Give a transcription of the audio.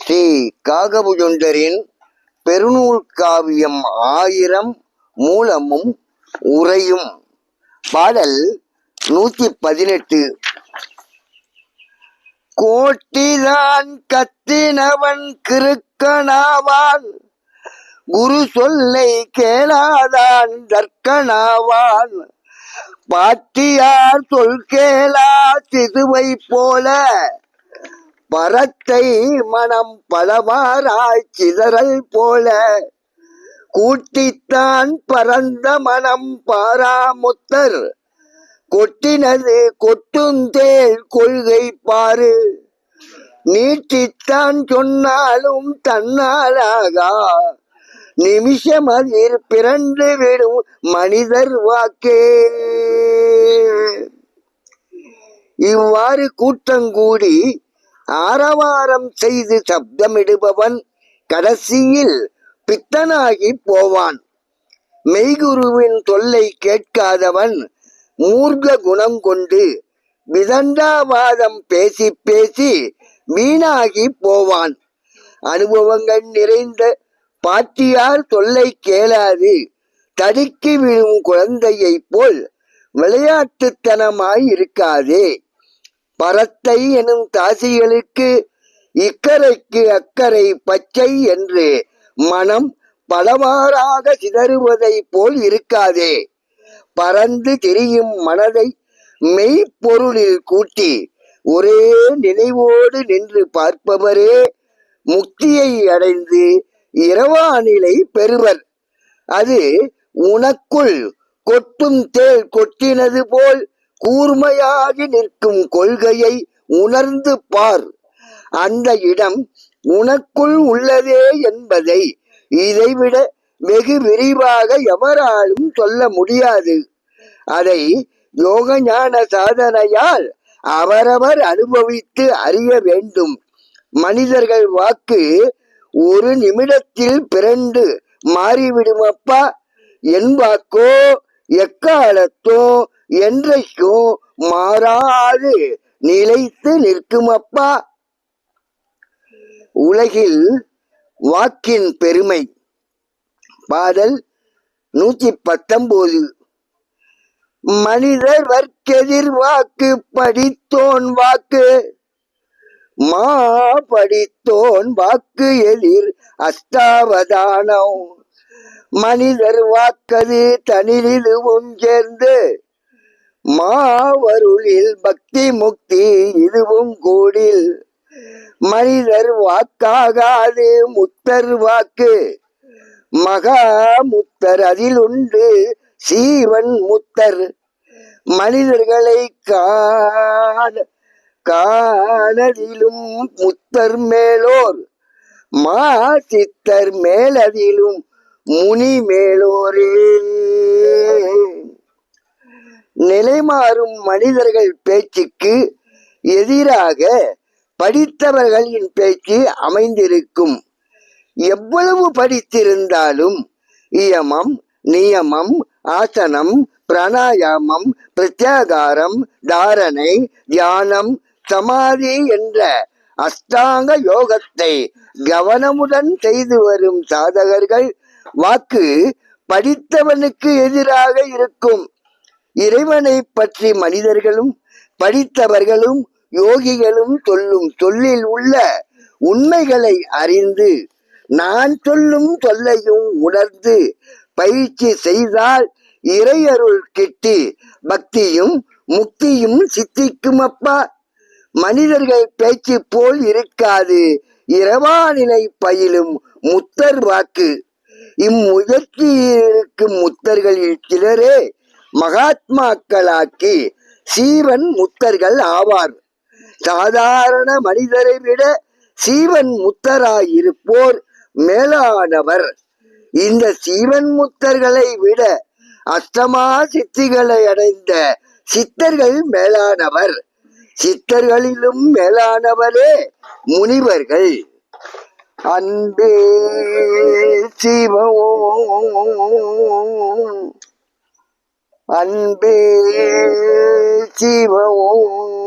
ஸ்ரீ காகபுஜொண்டரின் பெருநூல் காவியம் ஆயிரம் மூலமும் உரையும் பாடல் நூத்தி பதினெட்டு. கோட்டிதான் கத்தினவன் கிருக்கனாவான் குரு சொல்லை கேளாதான் தர்க்கனாவான் பாட்டியார் சொல் கேளா சிதுவை போல. பரத்தை மனம் பலவாராய் சிதறல் போல. கூட்டித்தான் பரந்த மனம் பாராமுத்தர் கொட்டினது கொட்டுந்தேல் கொள்கை பாரு நீட்டித்தான் சொன்னாலும் தன்னாலாகா. நிமிஷம் அதில் பிறந்து விடும் மனிதர் வாக்கே. இவ்வாறு கூட்டங்கூடி ஆரவாரம் செய்து சப்தமிடுபவன் கடைசியில் பித்தனாகி போவான். மெய்குருவின் தொல்லை கேட்காதவன் மூர்க்க குணம் கொண்டு விதண்டாவாதம் பேசி பேசி வீணாகி போவான். அனுபவங்கள் நிறைந்த பாட்டியார் தொல்லை கேளாது தடுக்கி விழும் குழந்தையைப் போல் விளையாட்டுத்தனமாய் இருக்காதே. பரத்தை எனும் தாசிகளுக்கு இக்கரைக்கு அக்கறை பச்சை என்று மனம் பலவாறாக சிதறுவதை போல் இருக்காதே. பறந்து திரியும் மனதை மெய்ப்பொருளில் கூட்டி ஒரே நினைவோடு நின்று பார்ப்பவரே முக்தியை அடைந்து இரவா நிலை பெறுவர். அது உனக்குள் கொட்டும் தேள் கொட்டினது போல் கூர்மையாகி நிற்கும் கொள்கையை உணர்ந்து பார். அந்த இடம் உனக்குள் உள்ளதே என்பதை இதைவிட வெகு விரிவாக எவராலும் சொல்ல முடியாது. அதை யோக ஞான சாதனையால் அவரவர் அனுபவித்து அறிய வேண்டும். மனிதர்கள் வாக்கு ஒரு நிமிடத்தில் பிறண்டு மாறிவிடுமப்பா? என் வாக்கோ எக்காலத்தோ என்றைக்கும் மாறாது. நிலைத்து நிற்குமப்பா. உலகில் வாக்கின் பெருமை. பாடல் நூத்தி பத்தொன்பது மனிதர் வர்க்கெதிர் வாக்கு படித்தோன் வாக்கு. மா படித்தோன் வாக்கு எதிர் அஷ்டாவதானம் மனிதர் வாக்கது தனிதுவும் சேர்ந்து மாவருளில் பக்தி முக்தி இதுவும் கூடில். மனிதர் வாக்காகாது முத்தர் வாக்கு மகா முத்தர் அதில் உண்டு சீவன் முத்தர். மனிதர்களை காண காணதிலும் முத்தர் மேலோர் மா சித்தர் மேலதிலும் முனி மேலோரே நிலைமாறும் மனிதர்கள் பேச்சுக்கு எதிராக படித்தவர்களின் பேச்சு அமைந்திருக்கும். எவ்வளவு படித்திருந்தாலும் இயமம் நியமம் ஆசனம் பிராணாயாமம் பிரத்யாகாரம் தாரணை தியானம் சமாதி என்ற அஷ்டாங்க யோகத்தை கவனமுடன் செய்து வரும் சாதகர்கள் வாக்கு படித்தவனுக்கு எதிராக இருக்கும். இறைவனை பற்றி மனிதர்களும் படித்தவர்களும் யோகிகளும் சொல்லும் சொல்லில் உள்ள உண்மைகளை அறிந்து நான் சொல்லும் சொல்லையும் உணர்ந்து பயிற்சி செய்தால் இறையருள் கிட்டி பக்தியும் முக்தியும் சித்திக்கும் அப்பா மனிதர்கள் பேச்சு போல் இருக்காது. இரவா பயிலும் முத்தர் வாக்கு. இம்முயற்சியில் இருக்கும் முத்தர்களில் சிலரே மகாத்மாக்களாக்கி சீவன் முத்தர்கள் ஆவார். சாதாரண மனிதரை விட சீவன் முத்தராயிருப்போர் மேலானவர். இந்த சீவன் முத்தர்களை விட அஷ்டமா சித்திகளை அடைந்த சித்தர்கள் மேலானவர். சித்தர்களிலும் மேலானவரே முனிவர்கள். அன்பே சிவம் அன்பே சிவம்